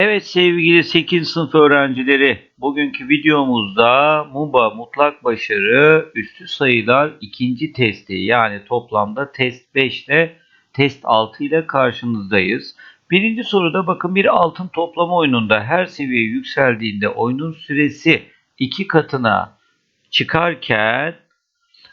Evet sevgili 8. sınıf öğrencileri, bugünkü videomuzda MUBA mutlak başarı üstü sayılar ikinci testi yani toplamda test 5 ile test 6 ile karşınızdayız. Birinci soruda bakın bir altın toplama oyununda her seviye yükseldiğinde oyunun süresi iki katına çıkarken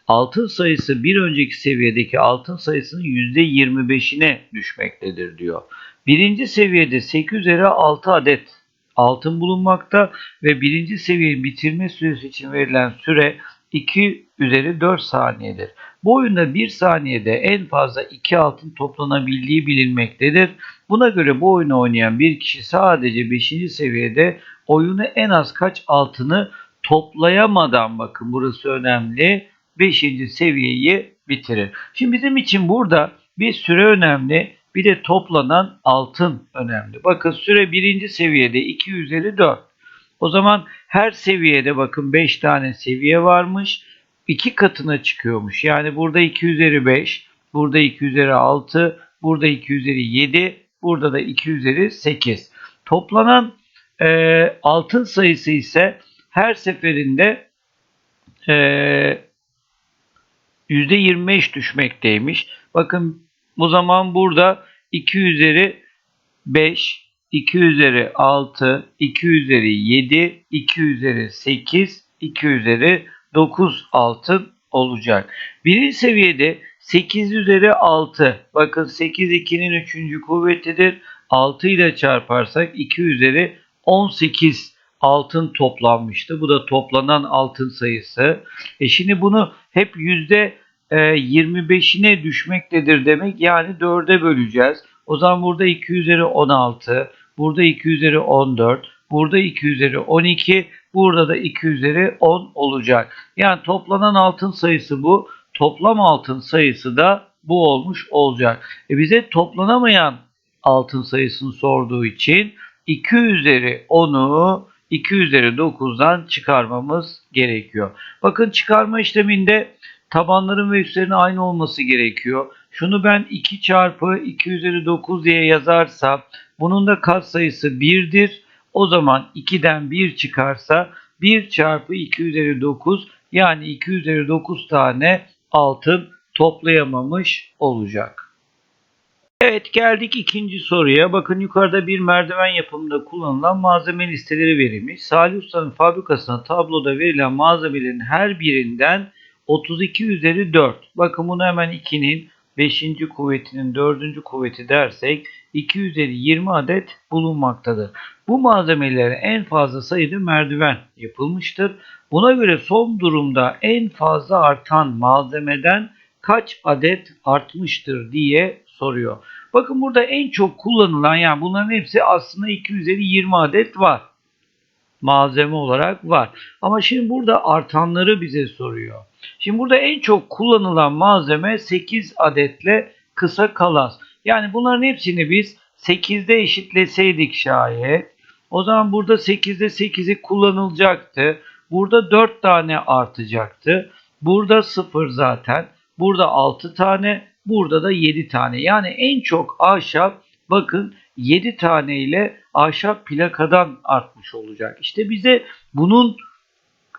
altın sayısı bir önceki seviyedeki altın sayısının %25'ine düşmektedir diyor. Birinci seviyede 8 üzeri 6 adet altın bulunmakta ve birinci seviyeyi bitirme süresi için verilen süre 2 üzeri 4 saniyedir. Bu oyunda 1 saniyede en fazla 2 altın toplanabildiği bilinmektedir. Buna göre bu oyunu oynayan bir kişi sadece 5. seviyede oyunu en az kaç altını toplayamadan bakın burası önemli 5. seviyeyi bitirir. Şimdi bizim için burada bir süre önemli bir de toplanan altın önemli. Bakın süre birinci seviyede 2 üzeri 4. O zaman her seviyede bakın 5 tane seviye varmış. 2 katına çıkıyormuş. Yani burada 2 üzeri 5, burada 2 üzeri 6, burada 2 üzeri 7, burada da 2 üzeri 8. Toplanan e, altın sayısı ise her seferinde e, %25 düşmekteymiş. Bakın o zaman burada 2 üzeri 5, 2 üzeri 6, 2 üzeri 7, 2 üzeri 8, 2 üzeri 9 altın olacak. Birinci seviyede 8 üzeri 6. Bakın 8 2'nin 3. kuvvetidir. 6 ile çarparsak 2 üzeri 18 altın toplanmıştı. Bu da toplanan altın sayısı. E şimdi bunu hep yüzde 25'ine düşmektedir demek. Yani 4'e böleceğiz. O zaman burada 2 üzeri 16, burada 2 üzeri 14, burada 2 üzeri 12, burada da 2 üzeri 10 olacak. Yani toplanan altın sayısı bu. Toplam altın sayısı da bu olmuş olacak. E bize toplanamayan altın sayısını sorduğu için 2 üzeri 10'u 2 üzeri 9'dan çıkarmamız gerekiyor. Bakın çıkarma işleminde tabanların ve üstlerin aynı olması gerekiyor. Şunu ben 2 çarpı 2 üzeri 9 diye yazarsam bunun da katsayısı 1'dir. O zaman 2'den 1 çıkarsa 1 çarpı 2 üzeri 9 yani 2 üzeri 9 tane altın toplayamamış olacak. Evet geldik ikinci soruya. Bakın yukarıda bir merdiven yapımında kullanılan malzeme listeleri verilmiş. Salih Usta'nın fabrikasına tabloda verilen malzemelerin her birinden 32 üzeri 4. Bakın bunu hemen 2'nin 5. kuvvetinin 4. kuvveti dersek 2 üzeri 20 adet bulunmaktadır. Bu malzemelere en fazla sayıda merdiven yapılmıştır. Buna göre son durumda en fazla artan malzemeden kaç adet artmıştır diye soruyor. Bakın burada en çok kullanılan yani bunların hepsi aslında 2 üzeri 20 adet var. Malzeme olarak var. Ama şimdi burada artanları bize soruyor. Şimdi burada en çok kullanılan malzeme 8 adetle kısa kalas. Yani bunların hepsini biz 8'de eşitleseydik şayet o zaman burada 8'de 8'i kullanılacaktı. Burada 4 tane artacaktı. Burada 0 zaten. Burada 6 tane. Burada da 7 tane. Yani en çok ahşap bakın 7 tane ile ahşap plakadan artmış olacak. İşte bize bunun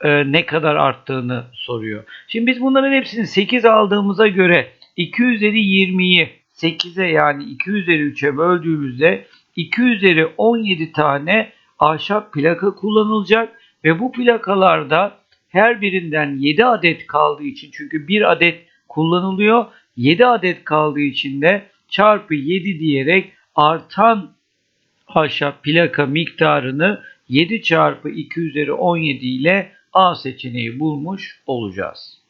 e, ne kadar arttığını soruyor. Şimdi biz bunların hepsini 8 aldığımıza göre 2 üzeri 20'yi 8'e yani 2 üzeri 3'e böldüğümüzde 2 üzeri 17 tane ahşap plaka kullanılacak ve bu plakalarda her birinden 7 adet kaldığı için çünkü 1 adet kullanılıyor 7 adet kaldığı için de çarpı 7 diyerek artan ahşap plaka miktarını 7 çarpı 2 üzeri 17 ile A seçeneği bulmuş olacağız.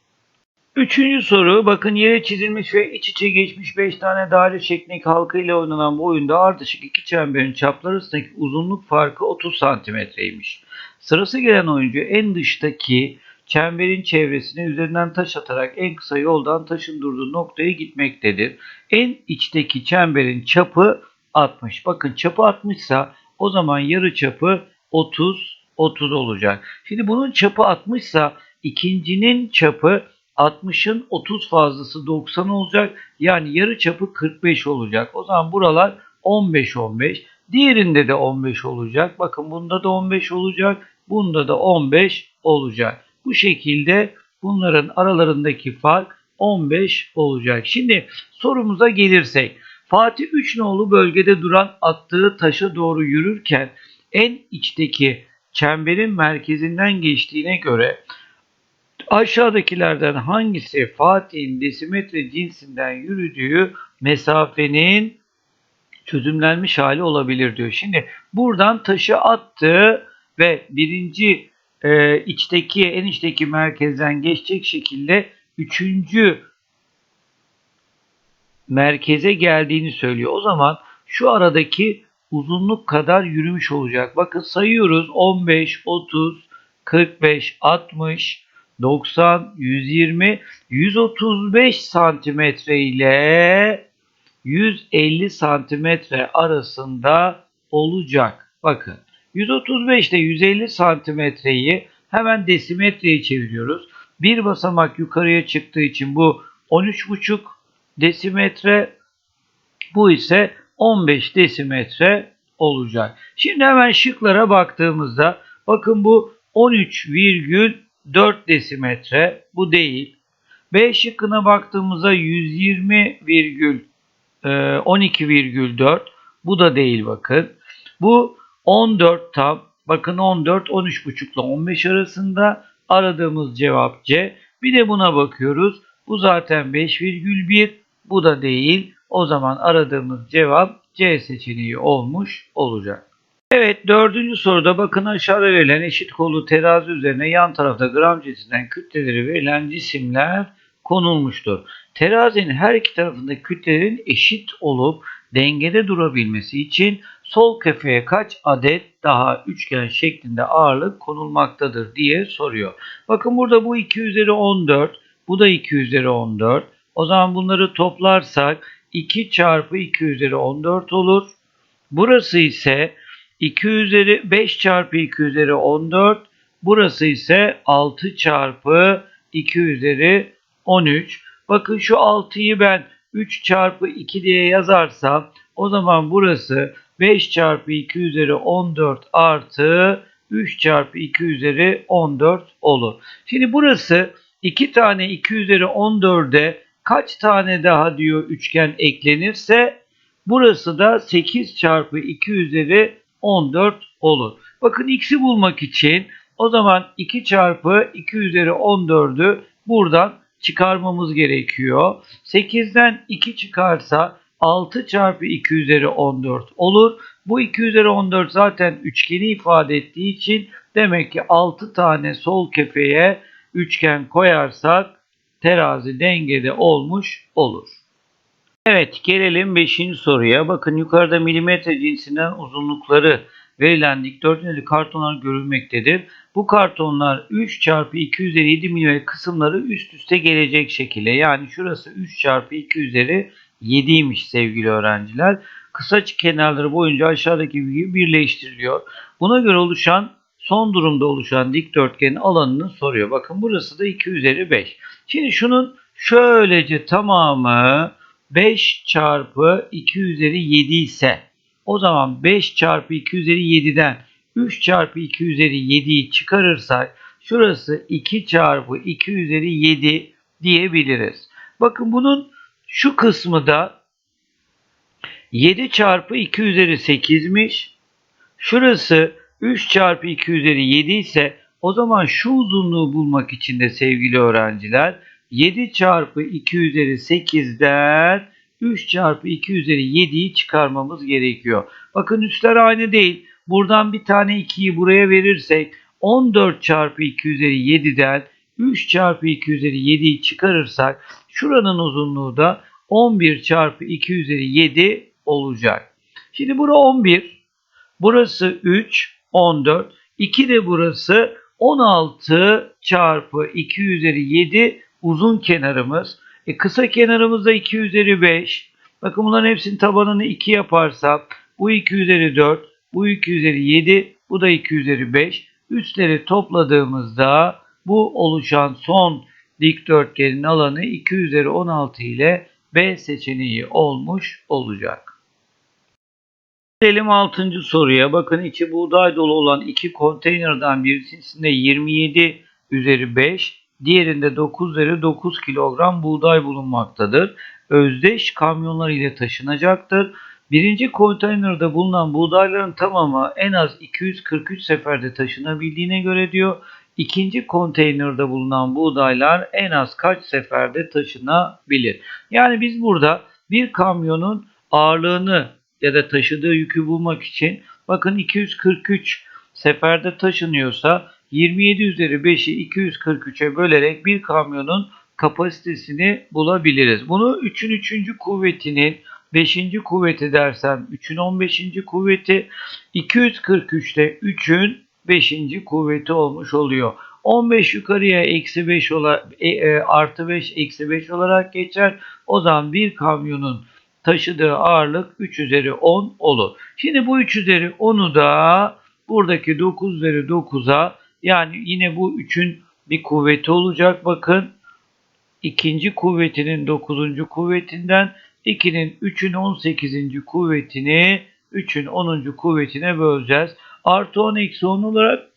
Üçüncü soru bakın yere çizilmiş ve iç içe geçmiş 5 tane daire şeklindeki halka ile oynanan bu oyunda ardışık iki çemberin çapları arasındaki uzunluk farkı 30 santimetreymiş. Sırası gelen oyuncu en dıştaki çemberin çevresine üzerinden taş atarak en kısa yoldan taşın durduğu noktaya gitmektedir. En içteki çemberin çapı 60. Bakın çapı 60 ise o zaman yarı çapı 30 30 olacak. Şimdi bunun çapı 60 ise ikincinin çapı 60'ın 30 fazlası 90 olacak. Yani yarı çapı 45 olacak. O zaman buralar 15 15. Diğerinde de 15 olacak. Bakın bunda da 15 olacak. Bunda da 15 olacak. Bu şekilde bunların aralarındaki fark 15 olacak. Şimdi sorumuza gelirsek. Fatih Üçnoğlu bölgede duran attığı taşa doğru yürürken en içteki çemberin merkezinden geçtiğine göre aşağıdakilerden hangisi Fatih'in desimetre cinsinden yürüdüğü mesafenin çözümlenmiş hali olabilir diyor. Şimdi buradan taşı attı ve birinci e, içteki en içteki merkezden geçecek şekilde üçüncü merkeze geldiğini söylüyor. O zaman şu aradaki uzunluk kadar yürümüş olacak. Bakın sayıyoruz 15, 30, 45, 60, 90, 120, 135 santimetre ile 150 santimetre arasında olacak. Bakın 135 ile 150 santimetreyi hemen desimetreye çeviriyoruz. Bir basamak yukarıya çıktığı için bu 13,5 desimetre bu ise 15 desimetre olacak. Şimdi hemen şıklara baktığımızda bakın bu 13,4 desimetre bu değil. B şıkkına baktığımızda 120,12,4 bu da değil bakın. Bu 14 tam bakın 14 13,5 ile 15 arasında aradığımız cevap C. Bir de buna bakıyoruz. Bu zaten 5,1 bu da değil. O zaman aradığımız cevap C seçeneği olmuş olacak. Evet dördüncü soruda bakın aşağıda verilen eşit kolu terazi üzerine yan tarafta gram cinsinden kütleleri verilen cisimler konulmuştur. Terazinin her iki tarafında kütlelerin eşit olup dengede durabilmesi için sol kefeye kaç adet daha üçgen şeklinde ağırlık konulmaktadır diye soruyor. Bakın burada bu 2 üzeri 14, bu da 2 üzeri 14. O zaman bunları toplarsak 2 çarpı 2 üzeri 14 olur. Burası ise 2 üzeri 5 çarpı 2 üzeri 14. Burası ise 6 çarpı 2 üzeri 13. Bakın şu 6'yı ben 3 çarpı 2 diye yazarsam o zaman burası 5 çarpı 2 üzeri 14 artı 3 çarpı 2 üzeri 14 olur. Şimdi burası 2 tane 2 üzeri 14'e kaç tane daha diyor üçgen eklenirse burası da 8 çarpı 2 üzeri 14 olur. Bakın x'i bulmak için o zaman 2 çarpı 2 üzeri 14'ü buradan çıkarmamız gerekiyor. 8'den 2 çıkarsa 6 çarpı 2 üzeri 14 olur. Bu 2 üzeri 14 zaten üçgeni ifade ettiği için demek ki 6 tane sol kefeye üçgen koyarsak terazi dengede olmuş olur. Evet gelelim 5. soruya. Bakın yukarıda milimetre cinsinden uzunlukları verilen dikdörtgenli kartonlar görülmektedir. Bu kartonlar 3 çarpı 2 üzeri 7 mm kısımları üst üste gelecek şekilde. Yani şurası 3 çarpı 2 üzeri 7'ymiş sevgili öğrenciler. Kısa kenarları boyunca aşağıdaki gibi birleştiriliyor. Buna göre oluşan son durumda oluşan dikdörtgenin alanını soruyor. Bakın burası da 2 üzeri 5. Şimdi şunun şöylece tamamı 5 çarpı 2 üzeri 7 ise o zaman 5 çarpı 2 üzeri 7'den 3 çarpı 2 üzeri 7'yi çıkarırsak şurası 2 çarpı 2 üzeri 7 diyebiliriz. Bakın bunun şu kısmı da 7 çarpı 2 üzeri 8'miş. Şurası 3 çarpı 2 üzeri 7 ise o zaman şu uzunluğu bulmak için de sevgili öğrenciler 7 çarpı 2 üzeri 8'den 3 çarpı 2 üzeri 7'yi çıkarmamız gerekiyor. Bakın üstler aynı değil. Buradan bir tane 2'yi buraya verirsek 14 çarpı 2 üzeri 7'den 3 çarpı 2 üzeri 7'yi çıkarırsak şuranın uzunluğu da 11 çarpı 2 üzeri 7 olacak. Şimdi bura 11. Burası 3, 14. 2 de burası 16 çarpı 2 üzeri 7 uzun kenarımız. E, kısa kenarımız da 2 üzeri 5. Bakın bunların hepsinin tabanını 2 yaparsam bu 2 üzeri 4, bu 2 üzeri 7, bu da 2 üzeri 5. Üstleri topladığımızda bu oluşan son dikdörtgenin alanı 2 üzeri 16 ile B seçeneği olmuş olacak. Gelelim 6. soruya. Bakın içi buğday dolu olan iki konteynerden birisinde 27 üzeri 5, diğerinde 9 üzeri 9 kilogram buğday bulunmaktadır. Özdeş kamyonlar ile taşınacaktır. Birinci konteynerde bulunan buğdayların tamamı en az 243 seferde taşınabildiğine göre diyor. İkinci konteynerde bulunan buğdaylar en az kaç seferde taşınabilir? Yani biz burada bir kamyonun ağırlığını ya da taşıdığı yükü bulmak için bakın 243 seferde taşınıyorsa 27 üzeri 5'i 243'e bölerek bir kamyonun kapasitesini bulabiliriz. Bunu 3'ün 3. kuvvetinin 5. kuvveti dersem 3'ün 15. kuvveti 243'te 3'ün 5. kuvveti olmuş oluyor. 15 yukarıya eksi 5 olarak e, e, artı 5 eksi 5 olarak geçer. O zaman bir kamyonun taşıdığı ağırlık 3 üzeri 10 olur. Şimdi bu 3 üzeri 10'u da buradaki 9 üzeri 9'a yani yine bu 3'ün bir kuvveti olacak. Bakın ikinci kuvvetinin 9. kuvvetinden 2'nin 3'ün 18. kuvvetini 3'ün 10. kuvvetine böleceğiz. Artı 10 eksi 10 olarak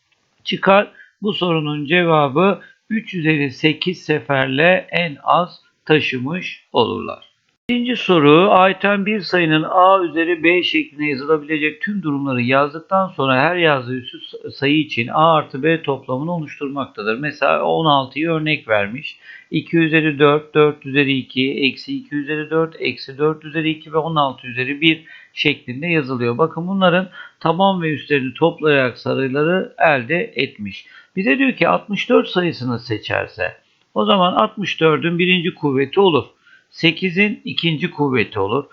çıkar. Bu sorunun cevabı 3 üzeri 8 seferle en az taşımış olurlar. İkinci soru ayten bir sayının a üzeri b şeklinde yazılabilecek tüm durumları yazdıktan sonra her yazdığı üstü sayı için a artı b toplamını oluşturmaktadır. Mesela 16'yı örnek vermiş. 2 üzeri 4, 4 üzeri 2, eksi 2 üzeri 4, eksi 4 üzeri 2 ve 16 üzeri 1 şeklinde yazılıyor. Bakın bunların taban ve üstlerini toplayarak sayıları elde etmiş. Bize diyor ki 64 sayısını seçerse o zaman 64'ün birinci kuvveti olur. 8'in ikinci kuvveti olur.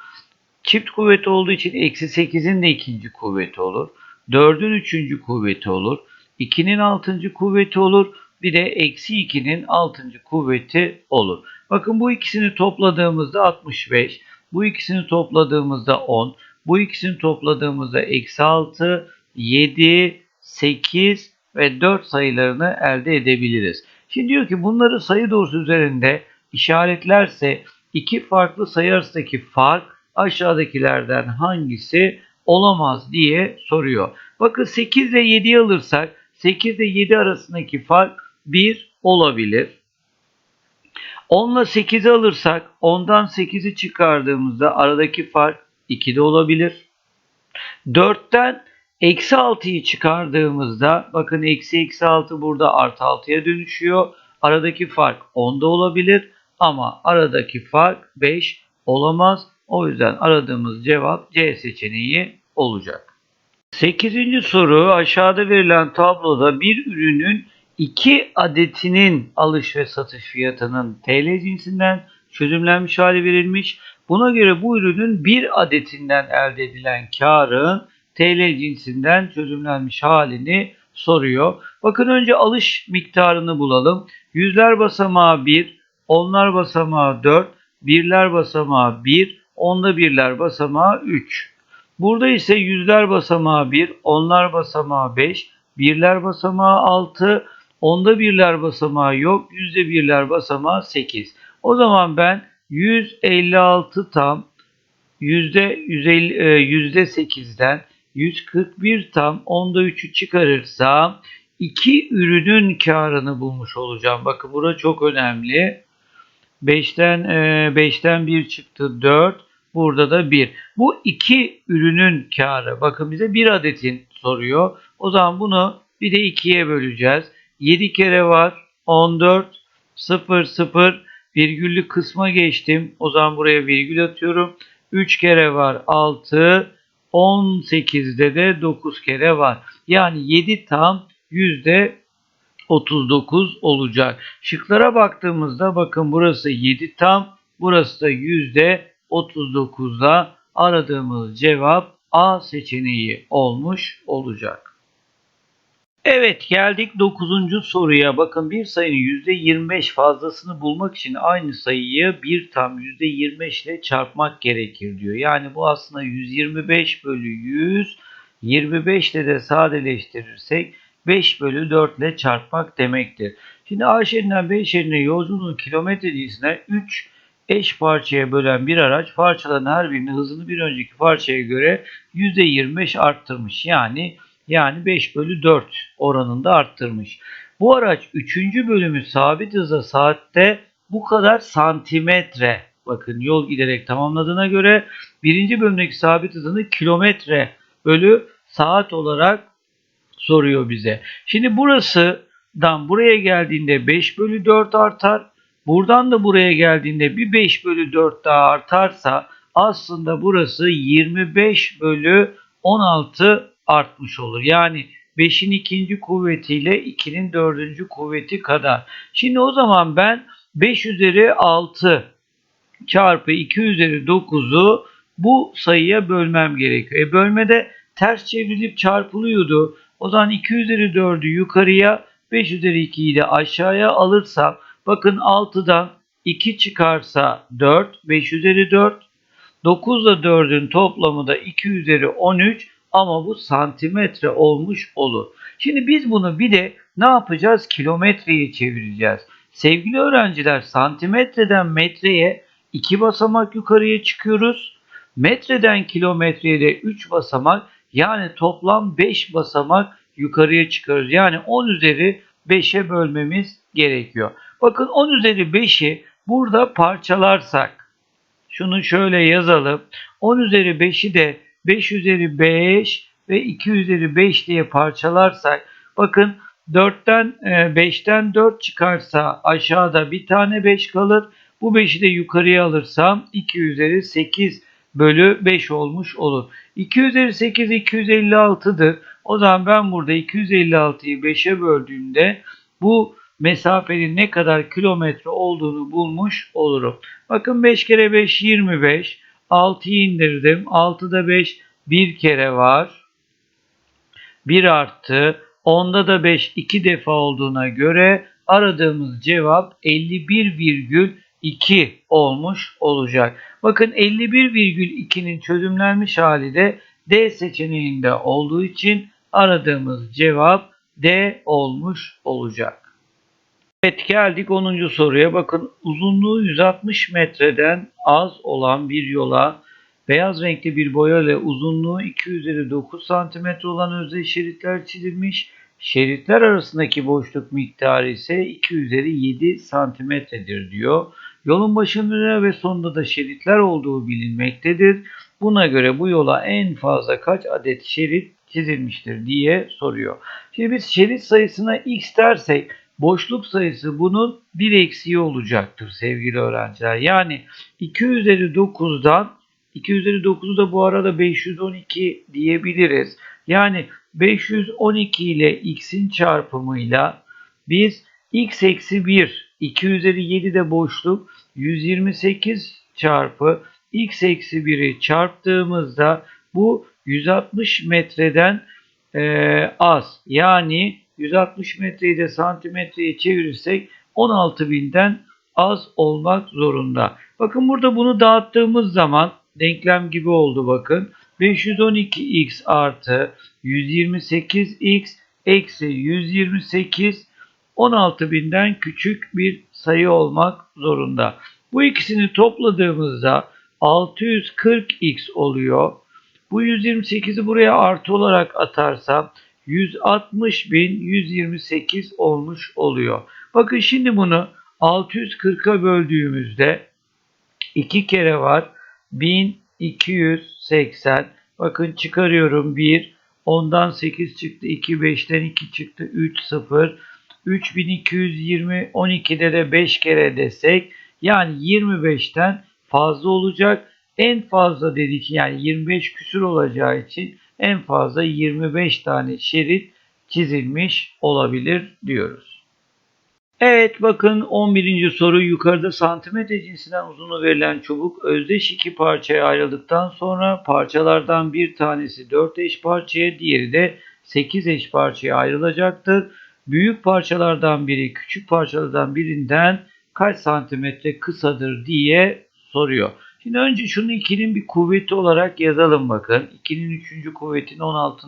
Çift kuvveti olduğu için eksi 8'in de ikinci kuvveti olur. 4'ün üçüncü kuvveti olur. 2'nin altıncı kuvveti olur. Bir de eksi 2'nin altıncı kuvveti olur. Bakın bu ikisini topladığımızda 65. Bu ikisini topladığımızda 10. Bu ikisini topladığımızda eksi 6, 7, 8 ve 4 sayılarını elde edebiliriz. Şimdi diyor ki bunları sayı doğrusu üzerinde işaretlerse iki farklı sayı arasındaki fark aşağıdakilerden hangisi olamaz diye soruyor. Bakın 8 ile 7'yi alırsak 8 ile 7 arasındaki fark 1 olabilir. 10 ile 8'i alırsak 10'dan 8'i çıkardığımızda aradaki fark 2 de olabilir. 4'ten eksi 6'yı çıkardığımızda bakın eksi eksi 6 burada artı 6'ya dönüşüyor. Aradaki fark 10 da olabilir. Ama aradaki fark 5 olamaz. O yüzden aradığımız cevap C seçeneği olacak. 8. soru aşağıda verilen tabloda bir ürünün 2 adetinin alış ve satış fiyatının TL cinsinden çözümlenmiş hali verilmiş. Buna göre bu ürünün bir adetinden elde edilen karın TL cinsinden çözümlenmiş halini soruyor. Bakın önce alış miktarını bulalım. Yüzler basamağı 1, Onlar basamağı 4, birler basamağı 1, onda birler basamağı 3. Burada ise yüzler basamağı 1, onlar basamağı 5, birler basamağı 6, onda birler basamağı yok, yüzde birler basamağı 8. O zaman ben 156 tam yüzde 150, e, yüzde 8'den 141 tam onda 3'ü çıkarırsam iki ürünün karını bulmuş olacağım. Bakın burada çok önemli. 5'ten 5'ten 1 çıktı 4. Burada da 1. Bu iki ürünün karı. Bakın bize bir adetin soruyor. O zaman bunu bir de 2'ye böleceğiz. 7 kere var. 14 0 0 virgüllü kısma geçtim. O zaman buraya virgül atıyorum. 3 kere var 6 18'de de 9 kere var. Yani 7 tam yüzde 39 olacak. Şıklara baktığımızda bakın burası 7 tam, burası da yüzde 39'da aradığımız cevap A seçeneği olmuş olacak. Evet geldik 9. soruya. Bakın bir sayının %25 fazlasını bulmak için aynı sayıyı bir tam %25 ile çarpmak gerekir diyor. Yani bu aslında 125 bölü 100 25 ile de sadeleştirirsek 5 bölü 4 ile çarpmak demektir. Şimdi A şeridinden B şeridine yolculuğun kilometre cinsine 3 eş parçaya bölen bir araç parçaların her birini hızını bir önceki parçaya göre %25 arttırmış. Yani yani 5 bölü 4 oranında arttırmış. Bu araç 3. bölümü sabit hıza saatte bu kadar santimetre bakın yol giderek tamamladığına göre birinci bölümdeki sabit hızını kilometre bölü saat olarak soruyor bize. Şimdi burasıdan buraya geldiğinde 5 bölü 4 artar. Buradan da buraya geldiğinde bir 5 bölü 4 daha artarsa aslında burası 25 bölü 16 artmış olur. Yani 5'in ikinci kuvvetiyle 2'nin dördüncü kuvveti kadar. Şimdi o zaman ben 5 üzeri 6 çarpı 2 üzeri 9'u bu sayıya bölmem gerekiyor. E bölmede ters çevrilip çarpılıyordu. O zaman 2 üzeri 4'ü yukarıya 5 üzeri 2'yi de aşağıya alırsam bakın 6'dan 2 çıkarsa 4, 5 üzeri 4. 9 ile 4'ün toplamı da 2 üzeri 13 ama bu santimetre olmuş olur. Şimdi biz bunu bir de ne yapacağız? Kilometreye çevireceğiz. Sevgili öğrenciler santimetreden metreye 2 basamak yukarıya çıkıyoruz. Metreden kilometreye de 3 basamak yani toplam 5 basamak yukarıya çıkıyoruz. Yani 10 üzeri 5'e bölmemiz gerekiyor. Bakın 10 üzeri 5'i burada parçalarsak şunu şöyle yazalım. 10 üzeri 5'i de 5 üzeri 5 ve 2 üzeri 5 diye parçalarsak bakın 4'ten 5'ten 4 çıkarsa aşağıda bir tane 5 kalır. Bu 5'i de yukarıya alırsam 2 üzeri 8 bölü 5 olmuş olur. 2 üzeri 8 256'dır. O zaman ben burada 256'yı 5'e böldüğümde bu mesafenin ne kadar kilometre olduğunu bulmuş olurum. Bakın 5 kere 5 25. 6'yı indirdim. 6'da 5 bir kere var. 1 arttı. 10'da da 5 iki defa olduğuna göre aradığımız cevap 51,2 olmuş olacak. Bakın 51,2'nin çözümlenmiş hali de D seçeneğinde olduğu için aradığımız cevap D olmuş olacak. Evet geldik 10. soruya. Bakın uzunluğu 160 metreden az olan bir yola beyaz renkli bir boya ile uzunluğu 2 üzeri 9 cm olan özdeş şeritler çizilmiş. Şeritler arasındaki boşluk miktarı ise 2 üzeri 7 santimetredir diyor. Yolun başında ve sonunda da şeritler olduğu bilinmektedir. Buna göre bu yola en fazla kaç adet şerit çizilmiştir diye soruyor. Şimdi biz şerit sayısına x dersek boşluk sayısı bunun bir eksiği olacaktır sevgili öğrenciler. Yani 2 üzeri 9'dan 2 üzeri 9'u da bu arada 512 diyebiliriz. Yani 512 ile x'in çarpımıyla biz x eksi 1 2 üzeri 7 de boşluk 128 çarpı x eksi 1'i çarptığımızda bu 160 metreden e, az. Yani 160 metreyi de santimetreye çevirirsek 16.000'den az olmak zorunda. Bakın burada bunu dağıttığımız zaman denklem gibi oldu bakın. 512x artı 128x eksi 128 16.000'den küçük bir sayı olmak zorunda. Bu ikisini topladığımızda 640x oluyor. Bu 128'i buraya artı olarak atarsam 160.128 olmuş oluyor. Bakın şimdi bunu 640'a böldüğümüzde 2 kere var. 1280. Bakın çıkarıyorum 1. Ondan 8 çıktı. 2 5'ten 2 çıktı. 3 0. 3220 12'de de 5 kere desek yani 25'ten fazla olacak. En fazla dedik yani 25 küsür olacağı için en fazla 25 tane şerit çizilmiş olabilir diyoruz. Evet bakın 11. soru yukarıda santimetre cinsinden uzunluğu verilen çubuk özdeş iki parçaya ayrıldıktan sonra parçalardan bir tanesi 4 eş parçaya diğeri de 8 eş parçaya ayrılacaktır. Büyük parçalardan biri küçük parçalardan birinden kaç santimetre kısadır diye soruyor. Şimdi önce şunu 2'nin bir kuvveti olarak yazalım bakın. 2'nin 3. kuvvetinin 16.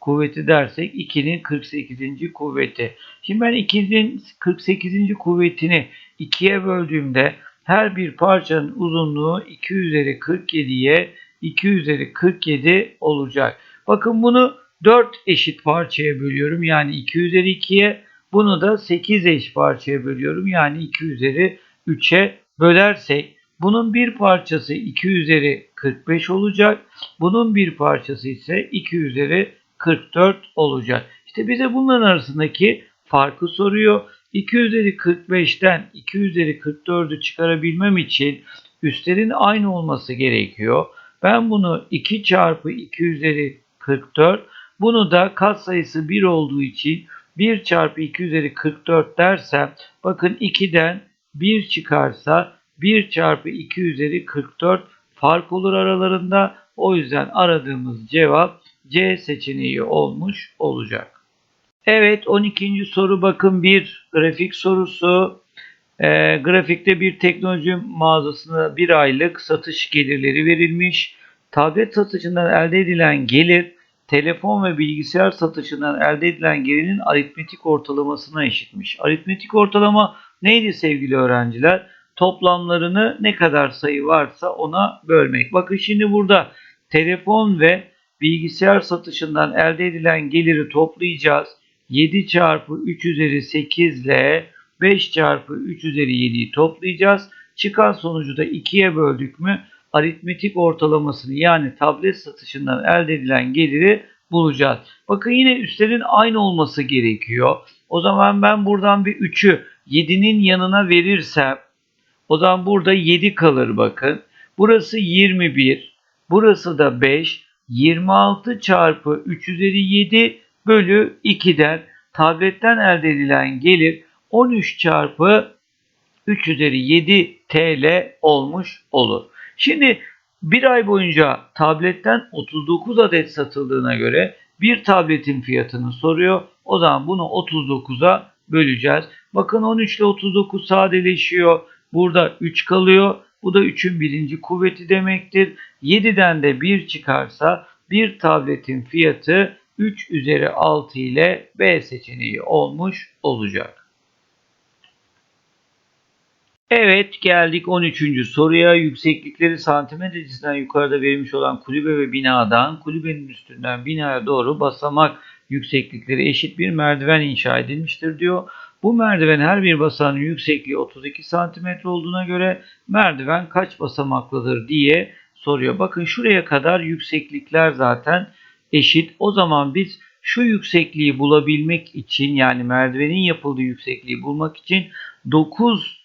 kuvveti dersek 2'nin 48. kuvveti. Şimdi ben 2'nin 48. kuvvetini 2'ye böldüğümde her bir parçanın uzunluğu 2 üzeri 47'ye 2 üzeri 47 olacak. Bakın bunu 4 eşit parçaya bölüyorum. Yani 2 üzeri 2'ye. Bunu da 8 eşit parçaya bölüyorum. Yani 2 üzeri 3'e bölersek bunun bir parçası 2 üzeri 45 olacak. Bunun bir parçası ise 2 üzeri 44 olacak. İşte bize bunların arasındaki farkı soruyor. 2 üzeri 45'ten 2 üzeri 44'ü çıkarabilmem için üstlerin aynı olması gerekiyor. Ben bunu 2 çarpı 2 üzeri 44 bunu da katsayısı 1 olduğu için 1 çarpı 2 üzeri 44 dersem bakın 2'den 1 çıkarsa 1 çarpı 2 üzeri 44 fark olur aralarında. O yüzden aradığımız cevap C seçeneği olmuş olacak. Evet 12. soru bakın bir grafik sorusu. E, grafikte bir teknoloji mağazasına bir aylık satış gelirleri verilmiş. Tablet satışından elde edilen gelir telefon ve bilgisayar satışından elde edilen gelirin aritmetik ortalamasına eşitmiş. Aritmetik ortalama neydi sevgili öğrenciler? Toplamlarını ne kadar sayı varsa ona bölmek. Bakın şimdi burada telefon ve bilgisayar satışından elde edilen geliri toplayacağız. 7 çarpı 3 üzeri 8 ile 5 çarpı 3 üzeri 7'yi toplayacağız. Çıkan sonucu da 2'ye böldük mü aritmetik ortalamasını yani tablet satışından elde edilen geliri bulacağız. Bakın yine üstlerin aynı olması gerekiyor. O zaman ben buradan bir 3'ü 7'nin yanına verirsem o zaman burada 7 kalır bakın. Burası 21. Burası da 5. 26 çarpı 3 üzeri 7 bölü 2'den tabletten elde edilen gelir 13 çarpı 3 üzeri 7 TL olmuş olur. Şimdi bir ay boyunca tabletten 39 adet satıldığına göre bir tabletin fiyatını soruyor. O zaman bunu 39'a böleceğiz. Bakın 13 ile 39 sadeleşiyor. Burada 3 kalıyor. Bu da 3'ün birinci kuvveti demektir. 7'den de 1 çıkarsa bir tabletin fiyatı 3 üzeri 6 ile B seçeneği olmuş olacak. Evet geldik 13. soruya. Yükseklikleri santimetre cinsinden yukarıda verilmiş olan kulübe ve binadan kulübenin üstünden binaya doğru basamak yükseklikleri eşit bir merdiven inşa edilmiştir diyor. Bu merdiven her bir basamağın yüksekliği 32 santimetre olduğuna göre merdiven kaç basamaklıdır diye soruyor. Bakın şuraya kadar yükseklikler zaten eşit. O zaman biz şu yüksekliği bulabilmek için yani merdivenin yapıldığı yüksekliği bulmak için 9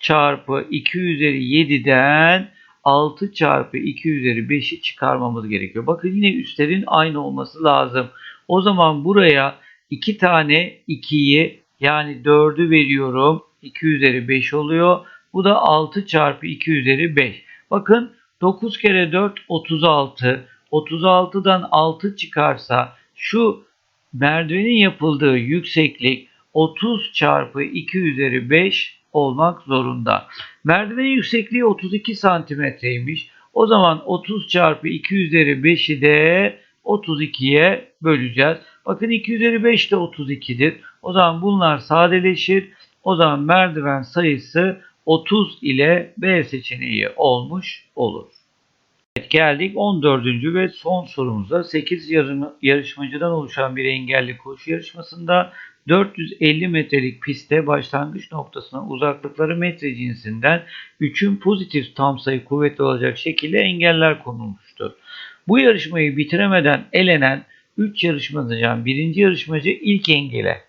çarpı 2 üzeri 7'den 6 çarpı 2 üzeri 5'i çıkarmamız gerekiyor. Bakın yine üstlerin aynı olması lazım. O zaman buraya 2 tane 2'yi yani 4'ü veriyorum. 2 üzeri 5 oluyor. Bu da 6 çarpı 2 üzeri 5. Bakın 9 kere 4 36. 36'dan 6 çıkarsa şu merdivenin yapıldığı yükseklik 30 çarpı 2 üzeri 5 olmak zorunda. Merdivenin yüksekliği 32 santimetreymiş. O zaman 30 çarpı 2 üzeri 5'i de 32'ye böleceğiz. Bakın 2 üzeri 5 de 32'dir. O zaman bunlar sadeleşir. O zaman merdiven sayısı 30 ile B seçeneği olmuş olur. Evet, geldik 14. ve son sorumuza. 8 yarışmacıdan oluşan bir engelli koşu yarışmasında 450 metrelik pistte başlangıç noktasına uzaklıkları metre cinsinden 3'ün pozitif tam sayı kuvvetli olacak şekilde engeller konulmuştur. Bu yarışmayı bitiremeden elenen 3 yarışmacıdan birinci yarışmacı ilk engele,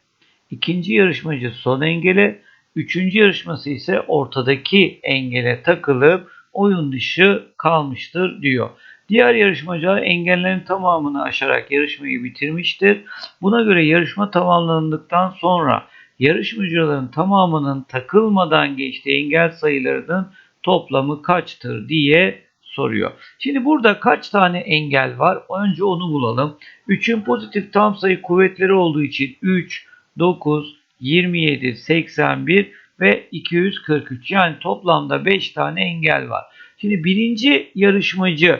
ikinci yarışmacı son engele, üçüncü yarışması ise ortadaki engele takılıp oyun dışı kalmıştır diyor. Diğer yarışmacılar engellerin tamamını aşarak yarışmayı bitirmiştir. Buna göre yarışma tamamlandıktan sonra yarışmacıların tamamının takılmadan geçtiği engel sayılarının toplamı kaçtır diye soruyor. Şimdi burada kaç tane engel var? Önce onu bulalım. 3'ün pozitif tam sayı kuvvetleri olduğu için 3, 9, 27, 81 ve 243. Yani toplamda 5 tane engel var. Şimdi birinci yarışmacı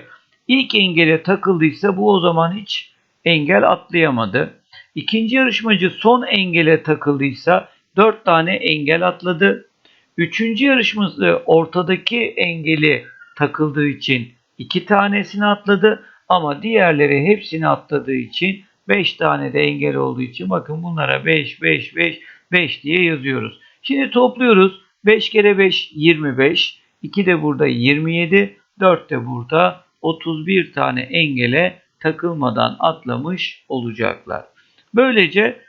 ilk engele takıldıysa bu o zaman hiç engel atlayamadı. İkinci yarışmacı son engele takıldıysa 4 tane engel atladı. Üçüncü yarışması ortadaki engeli takıldığı için iki tanesini atladı ama diğerleri hepsini atladığı için 5 tane de engel olduğu için bakın bunlara 5, 5, 5, 5 diye yazıyoruz. Şimdi topluyoruz. 5 kere 5 25. 2 de burada 27. 4 de burada 31 tane engele takılmadan atlamış olacaklar. Böylece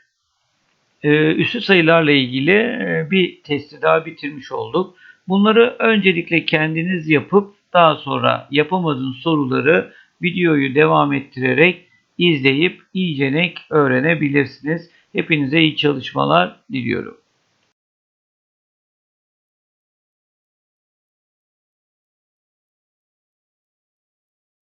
e, üstü sayılarla ilgili e, bir testi daha bitirmiş olduk. Bunları öncelikle kendiniz yapıp daha sonra yapamadığınız soruları videoyu devam ettirerek izleyip iyicenek öğrenebilirsiniz. Hepinize iyi çalışmalar diliyorum.